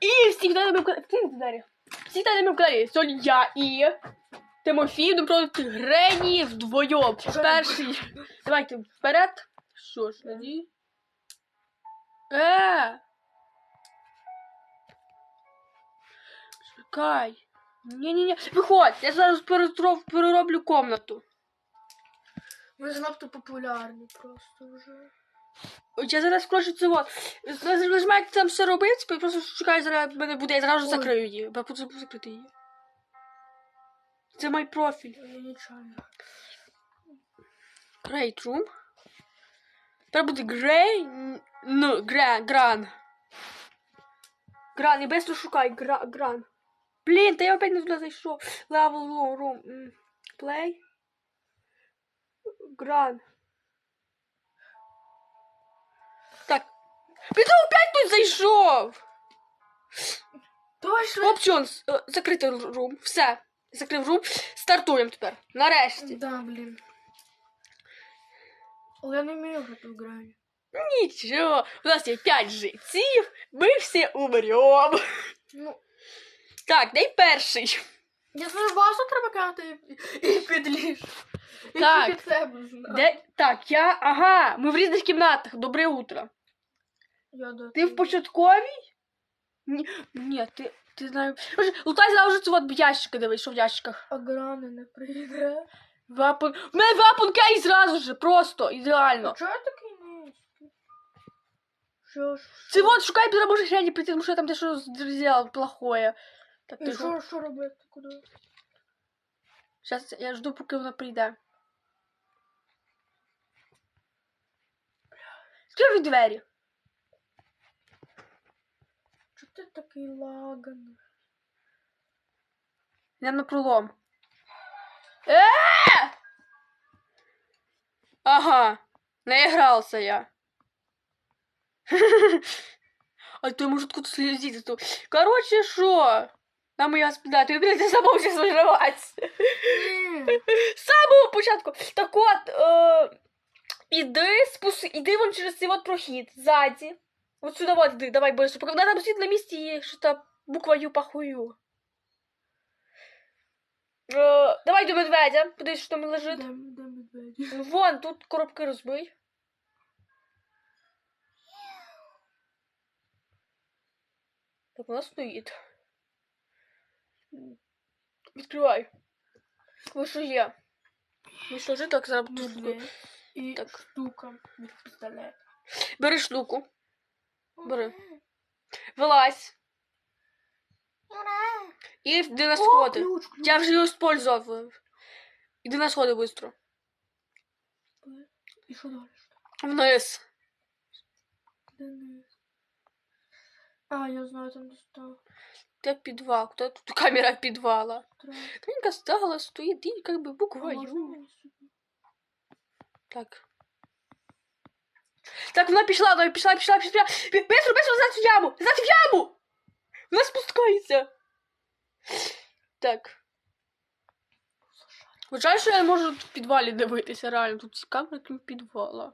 І всіх вітаємо в каналі. Всіх двері. Всіх вітаємо в каналі. Сьогодні я і Тимофій будемо проводити Грені вдвоєм. Перший. Давайте вперед. Що ж, тоді. Е! Чекай. Ні-ні-ні. Виходь, я зараз перероблю комнату. Ви занадто популярні просто вже. От Я зараз скорочу це от. Нажимаєте там все робити, і просто чекай, зараз мене буде, я зразу закрию її. Я буду закрити її. Це мій профіль. Я нічого. Create room. Тепер буде н- ну, гра, гран. Гран, і быстро шукай, гра, гран. Блін, та я опять не туди зайшов. Level room. Play. Гран. Ти опять тут зайшов! Точно! Options. е, Закрити рум. Все. Закрив рум. Стартуємо тепер. Нарешті. Да, блін. Але я не вмію грати в грані. Нічого. У нас є 5 життів. Ми всі умрем. Ну, Так, дай перший. я свою базу треба кинути і, і підліж. І Так. тільки тебе знаю. Де... Так, я. Ага, ми в різних кімнатах. Добре утро. Я до Ти в початковій? Ні, ні ти. Ти знаєш. Лутай зразу це от в ящики дивись, що в ящиках. А грани не прийде. Вапон. В мене вапон кейс зразу же, просто ідеально. Чого я такий низький? Що ж? Це от шукай, піде може хрені прийти, тому що я там дещо зробив плохое. Так, І що, що робити? Куди? Сейчас я жду, поки вона прийде. Скривай двері. такий лаганий? Я на пролом. Е! Ага, наигрался я. А то я можу тут слезить. То... Короче, шо? Нам я спина, ти блядь, я забув сейчас виживати. Ні. З самого початку. Так от, е, іди, спус... іди вон через цей от прохід, ззаді. От сюди от іди, давай. Поки вона там сидить на місці і що то буква Ю пахую. Е, давай до медведя, подивись, що там лежить. Де медведі? Ну, Вон, тут коробки розбий. Так, вона стоїть. Відкривай. Ви що є? Ви що ж так зараз І Так. штука від пістолета. Бери штуку. Бери. Вилазь. І йди на сходи. ключ, ключ. Я вже його использував. Іди на сходи швидко. І що далі? Вниз. А, я знаю, там де став. Де підвал? Куди тут камера підвала? Книжка стала, стоїть, і как бы буква Ю. Так. Так, вона пішла, вона пішла, пішла, пішла. Бистро, бистро, назад в яму! Назад в яму! Вона спускається. Так. Вважаю, що я можу в підвалі дивитися, реально. Тут камера крім підвала.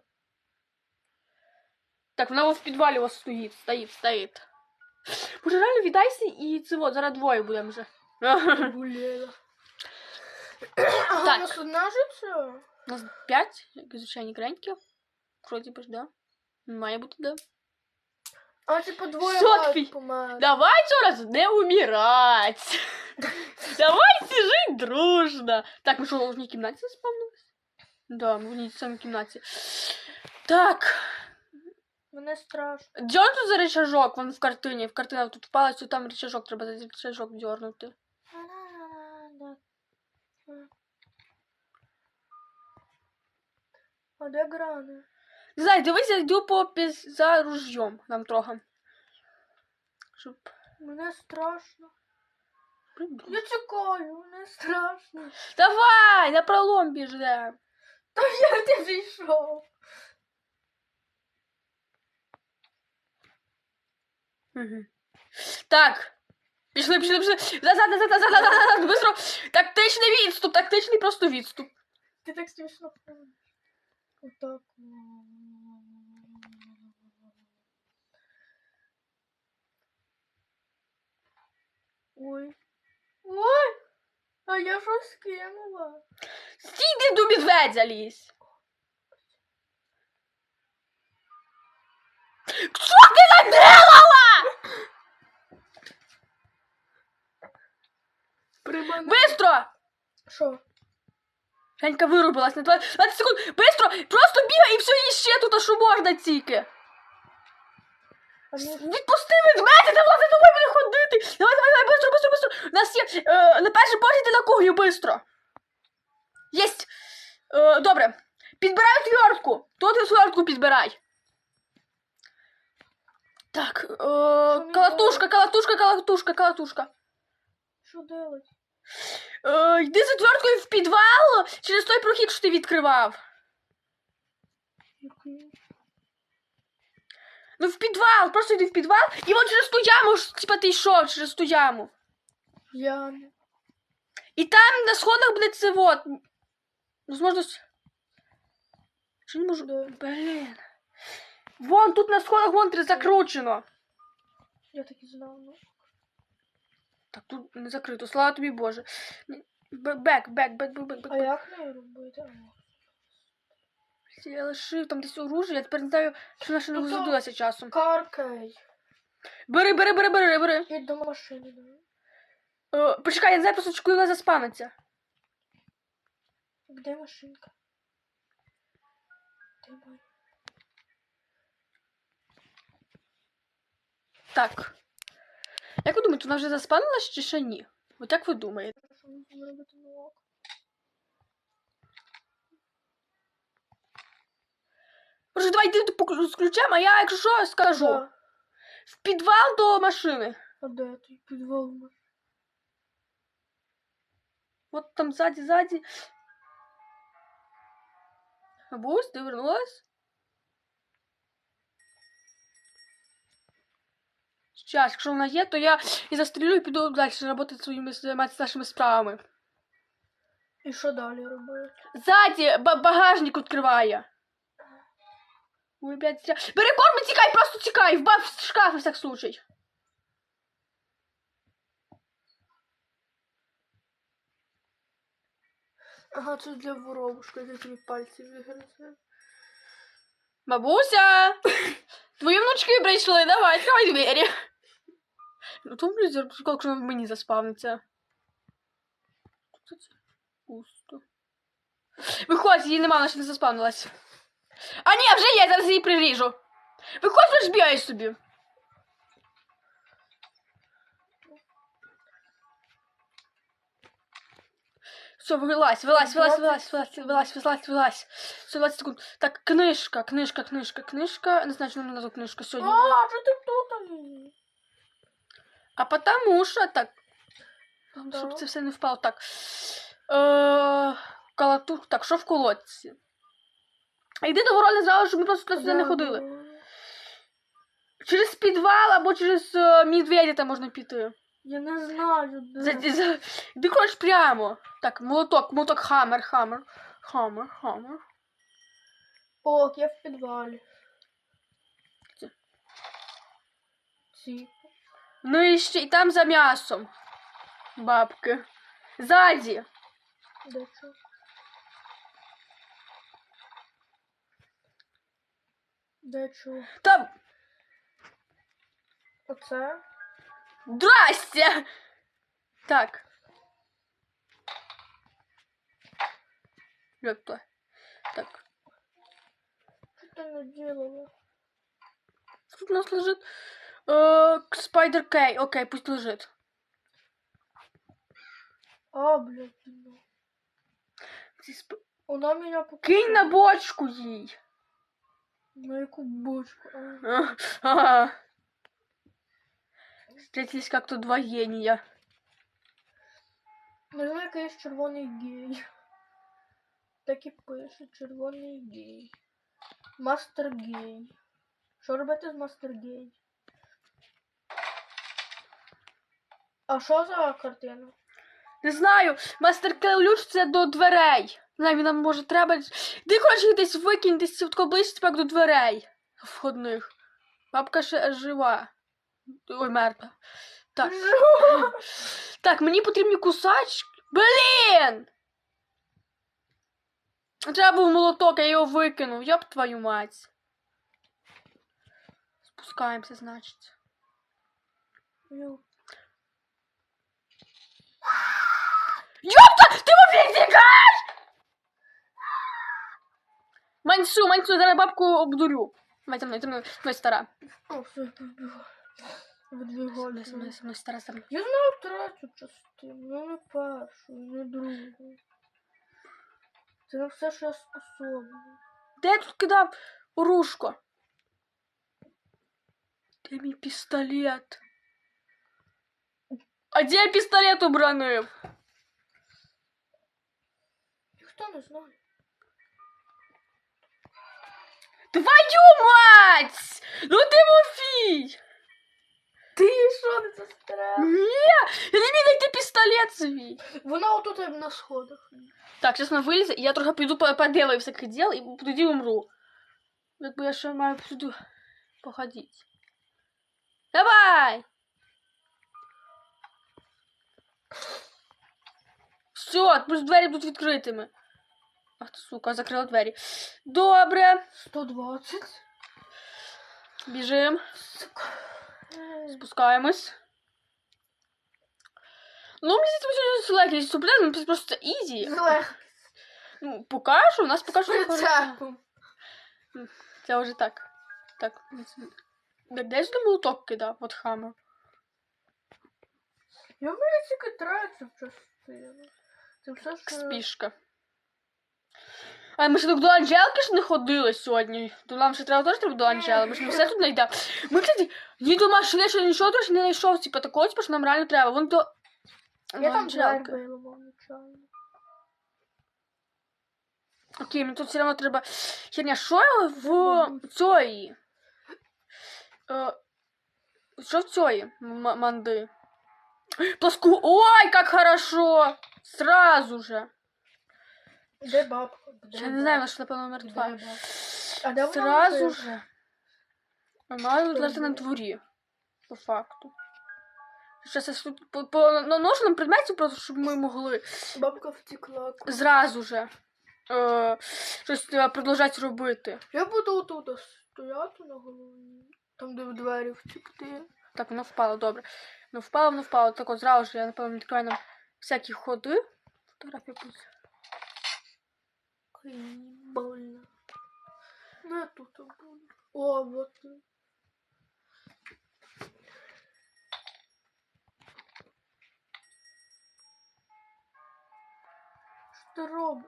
Так, вона в підвалі ось стоїть, стоїть, стоїть. Боже, реально віддайся і це от, зараз двоє будемо вже. Гуляла. Так. Ага, у нас одна життя? У нас п'ять, як звичайні греньки. Вроді би ж, да. Має бути, да. А, типу, двоє Що мають твій? померти. Давай зараз не умирать. Давай жить дружно. Так, ми що, в одній кімнаті заспавнились? Да, ми в одній самій кімнаті. Так. Мене страшно. Дьорн тут за рычажок, вон в картині. В картині тут впалась, то там рычажок, треба за рычажок дьорнути. А де грани? Не знаю, дивись, я йду по піз... за ружьом нам трохи. Щоб... Мене страшно. Я чекаю, мене страшно. Давай, на пролом біжи. Та я ти зійшов. Угу. Так. Пішли, пішли, пішли. Назад, назад, назад, назад, назад, быстро. Тактичний відступ, тактичний просто відступ. Ти так смішно. Отак. Ой. Ой! А я щось скинула. Стій, ти до медведя лізь. Що ти наделала? Прибани. Бистро! Що? Женька вирубилась на 20 20 секунд. Бистро! Просто бігай і все, і ще тут, а що можна тільки. Відпусти медведя, не власне тобою буде ходити. Давай, давай, давай, бистро, бистро, бистро. У нас є е, на перший погляд на кухню, бистро. Єсть. Е, добре. Підбирай твертку. Тут і твертку підбирай. Так, е, калатушка, калатушка, калатушка, калатушка. що делать? Е, йди за тверткою в підвал через той прохід, що ти відкривав. Який? Ну в підвал, просто йди в підвал, і от через ту яму, ж, типа ти йшов через ту яму. Я. І там на сходах буде це вот. Возможно. Чи не можу. Блін. Вон тут на сходах вон три закручено. Я так і знав, ну. Так, тут не закрито, слава тобі Боже. Бек, бек, бек, бек, бек, бек. А як не робити? А, Я лишив там десь оружие, я тепер не знаю, що наша не Ну, то- часом. Каркай. Бери, бери, бери, бери, бери. Їдь до машини, давай. Е, почекай, я не знаю просто, коли вона заспамиться. Де машинка? Де моя? Так. Як ви думаєте, вона вже заспамилась чи ще ні? От як ви думаєте? Що мені робити на око? Може, давай йди по- з ключем, а я, якщо що, скажу. Да. В підвал до машини. А де той підвал? От там ззаді, ззаді. Бабусь, ти вернулась? Щас, якщо вона є, то я і застрілю і піду далі роботи своїми нашими справами. І що далі робити? Ззаді багажник відкриває. Ой, блядь. Бери корм і тікай, просто тікай, в, ба- в шкаф на всяк случай. Ага, це для воробушка, де тобі пальці вигризе. Бабуся! Твої внучки прийшли, давай, відкривай двері. Ну, то, блядь, якщо мені заспавниться. Тут це пусто. Виходь, її нема, вона ще не заспавнилась. А ні, вже є, зараз її приріжу. Виходь, вже ж бігаєш собі. Все, вилазь, вилазь, вилазь, вилазь, вилазь, вилазь, вилазь, вилазь. Все, 20 секунд. Так, книжка, книжка, книжка, книжка. Не знаю, що нам назву книжка сьогодні. А, що ти тут? А потому що так. Да. Щоб це все не впало. Так. Е, калату. Так, що в колодці? Йди до ворони зразу, щоб ми просто сюди не ходили. Через підвал або через е, медведя там можна піти. Я не знаю, За, де. за, йди коротше прямо. Так, молоток, молоток, хаммер, хаммер. Хаммер, хаммер. Ок, я в підвалі. Де? Ці. Ну і ще і там за м'ясом. Бабки. Ззаді. Де що? Да чё? Там. Отца? Здрасте! Так. Ёпта. Так. Что ты наделала? Тут у нас лежит э, Спайдер э, Кей. Окей, пусть лежит. А, блядь. Ну. Она меня покупает. Кинь на бочку ей. На яку бочку? А. А. Встретились как-то два гения. Знаю, який червоний гей. Так і пише, червоний гей. Мастер гей. Що робити з мастер гей? А що за картина? Не знаю, мастер ключ це до дверей. Він нам може треба. Ти коротше десь викинь десь тако ближче тепер до дверей входних. Бабка ще жива. Ой, мертва. Так. Так, мені потрібні кусачки. Блін! Треба був молоток, я його викинув. Йоп твою мать. Спускаємося, значить. Ёпта! Ти в тікаєш! Манцю, манцю, зараз бабку обдурю. Давай за мною, за мною, за мною стара. О, все, я побігла. За мною, за мною стара, стара. Я знаю третю частину, я не першу, не другу. Це не все, що я способна. Де я тут кидав оружко? Де мій пістолет? А де я пістолет обронив? Ніхто не знає. Твою мать! Ну Тимофій! Ти що не застряг? Ні! Я не міг знайти пістолет свій. Вона отут на сходах. Так, зараз вона вилізе, і я трохи піду по- поделаю всяких діл і тоді умру. Якби я ще маю піду походити. Давай! Все, пусть двері будуть відкритими. Ах ти, сука, закрила двері. Добре. 120. Біжим, Сука. спускаємось. Ну, мені здається, ми сьогодні з легкістю ну, просто ізі. Злег. Ну, поки що, у нас хорошо. Прицепом. Це вже так. Так. Де десь до молоток кидав, от хама. Я маю тільки частину. Це все, що... Спішка. А ми ж так до Анжелки ж не ходили сьогодні. То нам ще треба теж треба до Анжели. Ми ж не все тут знайдемо. Ми, кстати, ні до машини, що нічого теж не знайшов. Типа такого, типа, що нам реально треба. Вон до. Я там двері Анжелки. виламав нечайно. Окей, мені тут все одно треба. Херня, що в цієї? Е, Що в цієї м- манди? Плоску. Ой, как хорошо! Сразу же. Де бабка? Де Я не знаю, вона що напевно Де мертва. бабка? А де вона лежить? же. Вона лежить на дворі. По факту. Щас я тут по, по наношеним предметів, просто щоб ми могли Бабка втекла. зразу же е, щось треба продовжати робити. Я буду отут стояти на голові. Там, де в двері втекти. Так, воно впало, добре. Ну впало, воно впало. Так от зразу ж я, напевно, відкриваю нам всякі ходи. Фотографія буде. Ой, больно. Ну, я тут буду. О, вот. робиш?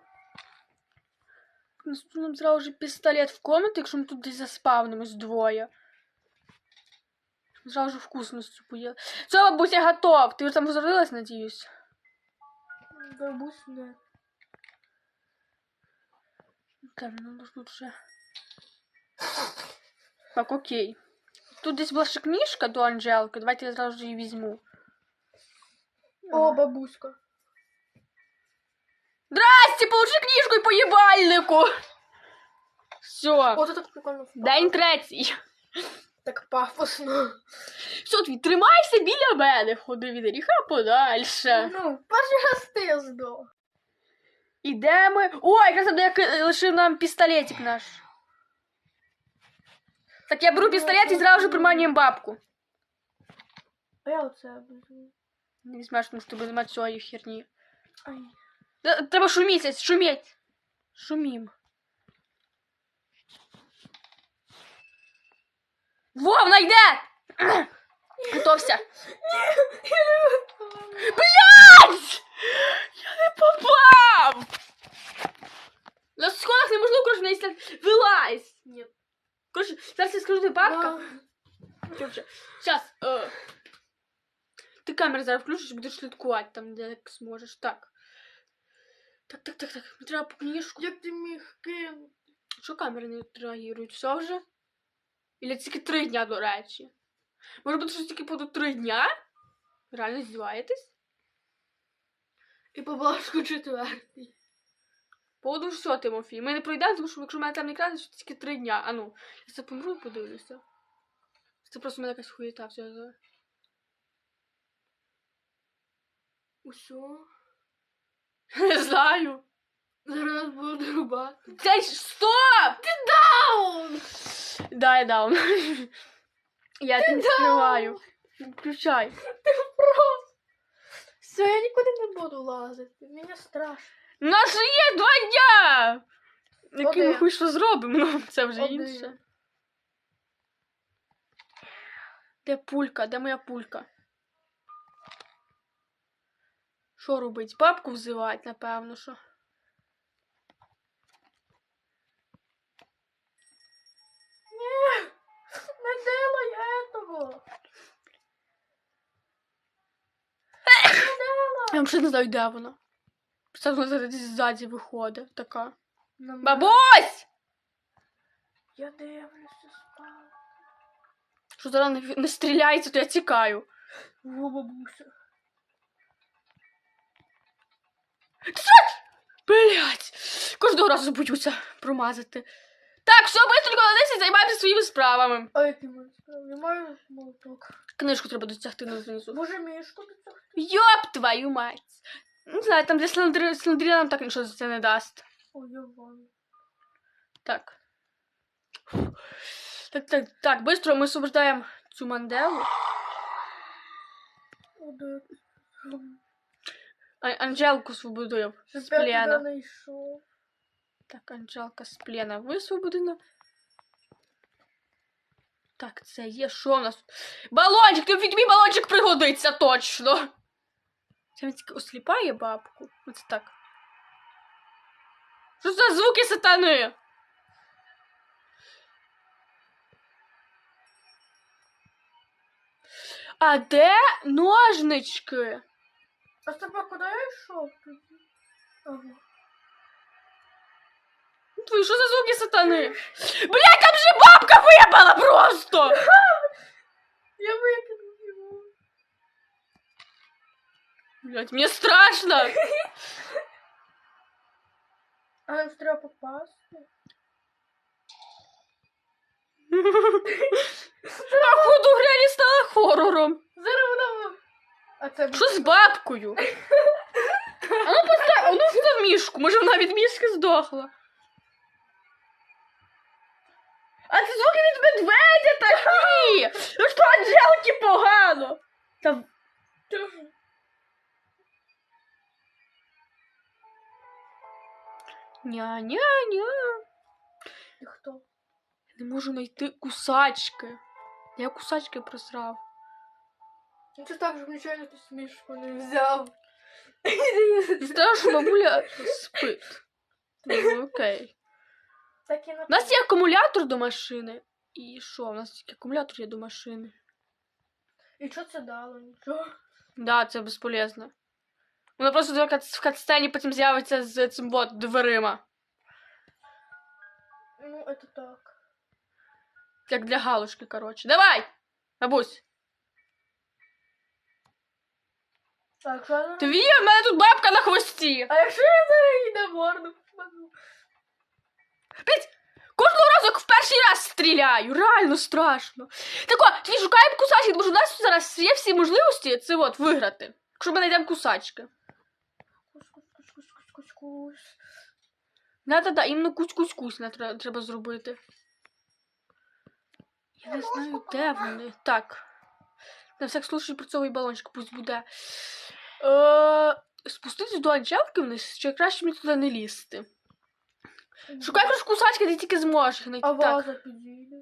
Наступно нам зразу ж пістолет в комнату, якщо ми тут десь заспавнимось двоє. Зразу ж вкусності поїли. Все, бабуся, готов. Ти вже там розорилась, надіюсь? Бабусь, не. Так, ну ну, тут вже. Так, окей. Тут десь була ще книжка до Анжелки. Давайте я зразу її візьму. О, бабуська. Здрасте, получи книжку і по їбальнику. Все. О, це так прикольно. День третій. Так пафосно. Все, твій, тримайся біля мене, ходи від гріха подальше. Ну, перший раз ти здох. Ідемо. Ой, якраз там як е, лишив нам пістолетик наш. Так я беру пістолет і зразу ж приманюємо бабку. А я оце візьму. Не візьмеш, тому що ти немає цієї херні. Ай. Т- Треба шуміть, шуміть. Шумім. Во, вона йде! Готовся. Блять! Я не попав! На сходах неможливо, коротше, не сядь. Вилазь! Ні. Коротше, зараз я скажу, ти бабка. Коротше, зараз. Е, ти камеру зараз включиш, будеш слідкувати там, де як зможеш. Так. Так, так, так, так. Мені треба по книжку. Як ти міг кинути? Що камери не реагують? Все вже? Ілі тільки три дня, до речі. Може бути, що тільки по три дня? Реально здіваєтесь? І поблажку четвертий. Поводу все, Тимофій. Ми не пройдемо, тому що якщо мене там не краще, що тільки три дня. А ну, я це помру і подивлюся. Це просто в мене якась хуєта все. Усьо. Не знаю. Зараз буду рубати. Ж стоп! Ти даун! Да, я даун. Я тебе відкриваю. Включай. Все, я нікуди не буду лазити. Мені страшно. У нас же є два дня! Які ми Один. хуй що зробимо, ну це вже Один. інше. Де пулька? Де моя пулька? Що робить? Бабку взивати, напевно, що. Не делай этого. Я взагалі не знаю, де вона. Це вона десь ззаді виходить, така. На. Бабусь! Я дивлюся спав. Що зараз не, не стріляється, то я тікаю. Во, бабуся. Блять! Кожного разу боюся промазати. Так, все, быстренько на 10 займайтеся своїми справами. А який маю справи? Я маю молоток. Книжку треба дотягти на знизу. Боже мій, що ти це? Йоп твою мать! Не знаю, там для слендри... Слендріна нам так нічого за це не дасть. Ой, я. Так. Так, так, так, быстро ми освобождаємо цю манделу. Анжелку освободуємо з я не йшов. Так, Анжелка з плена висвободена. Так, це є що в нас? Балончик! Тобі балончик пригодиться точно! Це він тільки осліпає бабку. Оце так. Що за звуки сатани? А де ножнички? А з тебе куди я йшов? Ага. Твої, що за звуки сатани? Блять, там же бабка виїбала просто! Я викинув його. Блять, мені страшно! А нам ж треба попасти. Походу гряні стала хорором. Зараз вона... в- А це... Що з бабкою? А ну постав, а ну постав мішку, може вона від мішки здохла. А це звуки від медведя такі! Ну що Анжелки погано? Та... Ня-ня-ня. Ти хто? Не можу знайти кусачки. Я кусачки просрав. Ну це так, щоб нічого ти смішку не взяв. Що бабуля спить. Окей. Так і на У нас є акумулятор до машини. І що? У нас тільки акумулятор є до машини. І що це дало? Нічого. Да, це безполезно. Вона просто в кат- катсцені потім з'явиться з цим бот дверима. Ну, это так. Як для галушки, коротше. Давай! Бабусь! Так, що я... В мене тут бабка на хвості! А якщо я зараз їй на морду впаду? Блять! Кожного разу, як в перший раз стріляю, реально страшно. Так о, тоді шукаємо кусачки, тому що у нас зараз є всі можливості це от виграти. Якщо ми знайдемо кусачки. Кусь, кусь, кусь, кусь, кусь, кусь, кусь. Да-да-да, іменно кусь-кусь-кусь треба зробити. Я не знаю, де вони. Так. На всяк случай працьовий балончик пусть буде. Е, спуститись до Анжелки вниз, чи краще мені туди не лізти? Шукай трошки кусачки, ти тільки зможеш знайти. А ваза підійде.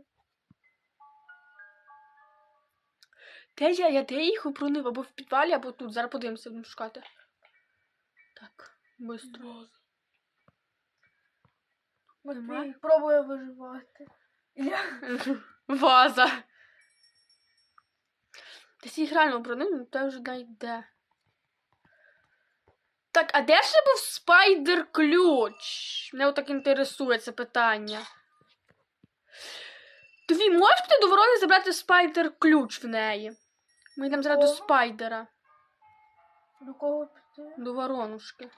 Де я? Я де їх упронив? Або в підвалі, або тут. Зараз подивимося, будемо шукати. Так, быстро. Нема? Пробує виживати. Я... Ваза. Десь їх реально обронив, ну та вже найде. Так, а де ще був спайдер ключ? Мене отак інтересує це питання. Тобі можеш піти до ворони забрати спайдер ключ в неї? Ми йдемо зараз до спайдера, До кого піти? до воронушки.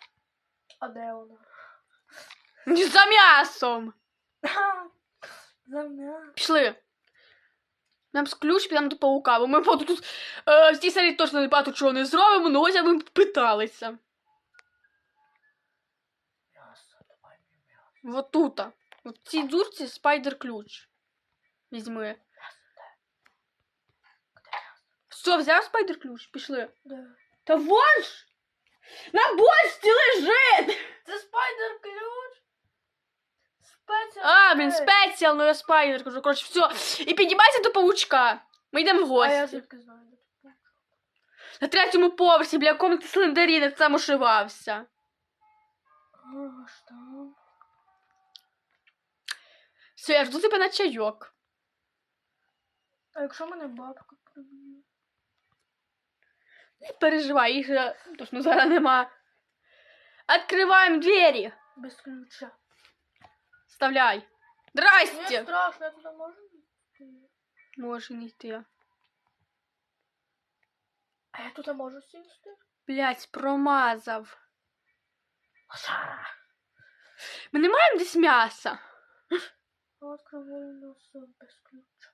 А де вона? За м'ясом! За мене. Пішли. Нам з ключ підемо до паука, бо ми тут е, в цій серії точно не багато чого не зробимо, ну ось ми питалися. М'ясо, давай мені м'ясо. Вот тут. В цій дурці спайдер ключ. Візьми. Все, взяв спайдер ключ, пішли. Де? Та вон ж! На бочці лежить! Це спайдер ключ? Спеціал. А, блін, спеціал, ну я спайдер кажу. Коротше, все. І піднімайся до паучка. Ми йдемо в А я гості. звідки знаю? На третьому поверсі, біля комнати Слендеріна, там ошивався. Аж там. Все, я жду тебе на чайок. А якщо мене бабка приб'є? Не переживай, їх же точно зараз нема. Откриваємо двері. Без ключа. Вставляй. Мені Здрасте. страшно, я туди можу йти? Може не йти. А я туди можу сісти? Блять, промазав. Ми не маємо десь м'яса. Без ключа.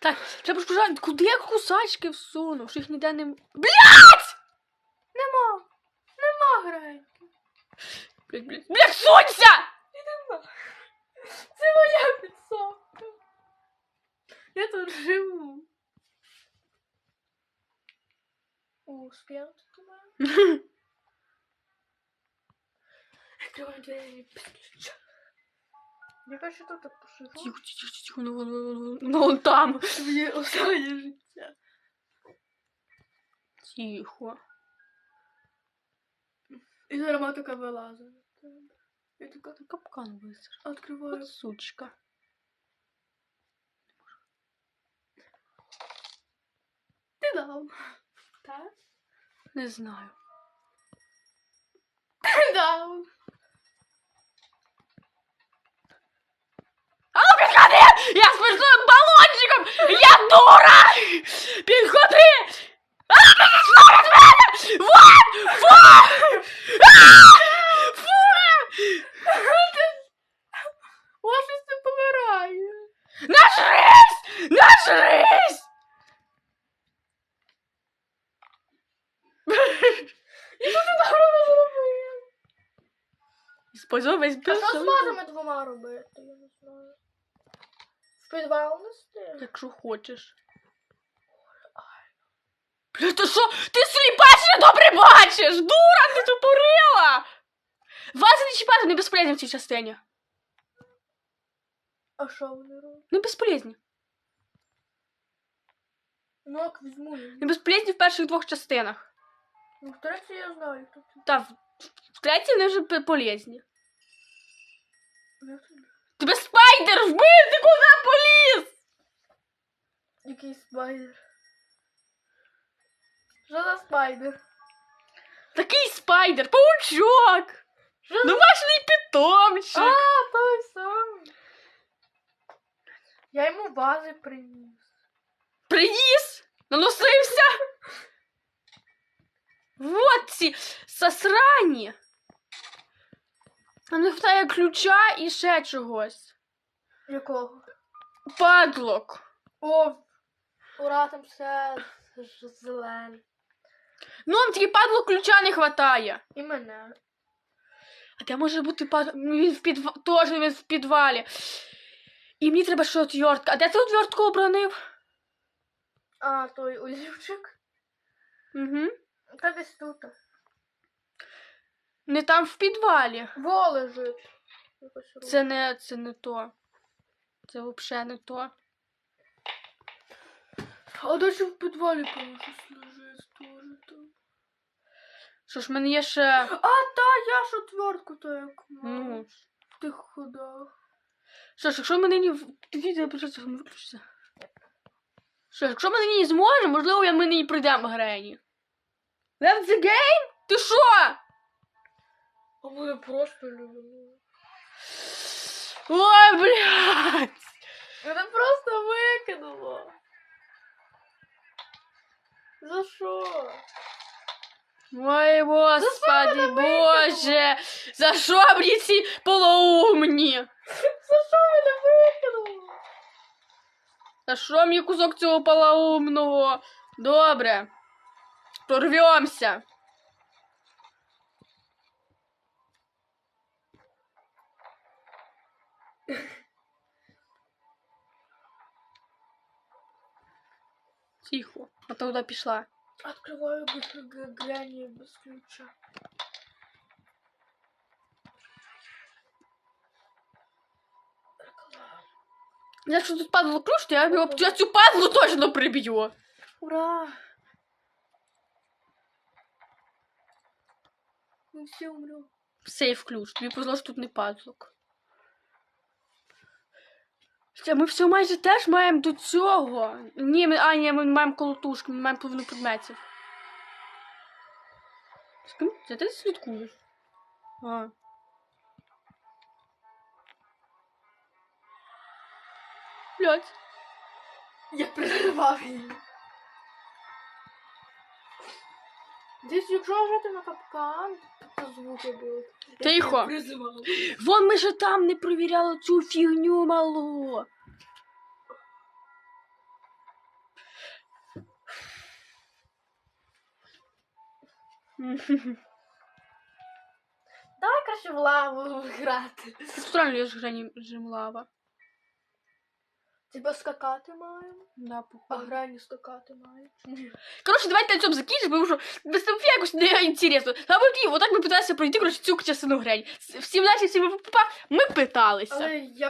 Так, треба ж. Куди я кусачки всунув? Що їх ніде не. Блять! Нема. Нема греньки. Блять, блять. Блять, сунься! Нема. Це моя підсобка. Я тут живу. О, сп'янути до мене. Відкриваю двері без ключа. Я хочу тут так пошиву. Тихо, тихо, тихо, тихо, ну вон, вон, вон, ну вон там. Твоє останнє життя. Тихо. І зараз вона така вилазить. Я така Капкан висер. відкриваю. Сучка. Ти дав. Так? Не знаю. Ти дав. А ну підходи! Я смішним балончиком! Я дура! Підходи! А, пішло від мене! Вон! Фу! А! Фу! О, щось ти помирає. Нажрись! Нажрись! І що ти добре зробив? Используй весь А що з бюджет. двома робити? Я не знаю. В підвал нести? Якщо хочеш. Бля, ти що? Ти сліпа чи не добре бачиш? Дура, ти тупорила! Вас не чіпати не безполезні в цій частині. А що вони роблять? Не безполезні. Ну, як візьму їх. Не безполезні в перших двох частинах. Ну, в третій я знаю, хто це. Та в, в третій вони вже пе- полезні. Я тобі. Тебе спайдер вбив, ти куди поліз? Який спайдер? Що за спайдер? Такий спайдер, паучок. Що за... Домашній питомчик. А, той самий. Я йому вази приніс. Приніс, наносився. Вот ці сосрані. А не вистачає ключа і ще чогось. Якого? Падлок. О, ура, там все ж- зелене. Ну, вам тільки падлок ключа не вистачає. І мене. А де може бути падлок? Він в підва... Тоже він в підвалі. І мені треба ще отвертка. А де ти отвертку обронив? А, той олівчик. Угу. Та десь тут. Не там в підвалі. Во лежить. Це не, це не то. Це взагалі не то. А далі в підвалі щось лежить теж там. Що ж, в мене є ще. А, та, я ж отвертку то як Ну. В тих ходах. Що ж, якщо ми нині. в- Відео виключиться. Що ж, якщо ми нині зможемо, можливо, я- ми нині пройдемо Грені. Left the game? Ти що? А мене просто любили. Ой, блядь! Мене просто викинуло. За що? Ой, господи, мене боже! За що мені ці полоумні? За що мене викинуло? Та що мені кусок цього полоумного? Добре. Прорвемся. Тихо, а то куди пішла? Открываю грани без ключа. Якщо тут падло ключ, то я, його- я цю падлу точно приб'ю. Ура! Мы все умрем. Сейф ключ. Тобі повезло, що тут не падлок. Хоча ми все майже теж маємо до цього. Ні, ми, а, ні, ми маємо колотушки, ми маємо половину предметів. З? Це ти слідкуєш? А. Блять. Я перервав її. Десь, якщо нажати на капкан, то звуки будуть. Тихо. Вон ми же там не провіряли цю фігню малу. Давай краще в лаву грати. Це правильно я ж грані лава. Тебе скакати маємо, Да, а походу. грані скакати мають. Коротше, давайте на цьому закінчимо, бо вже без тебе якось не інтересно. Або ті, отак ми питалися пройти, коротше, цю частину грань. Всім наші всім ми питалися. Але я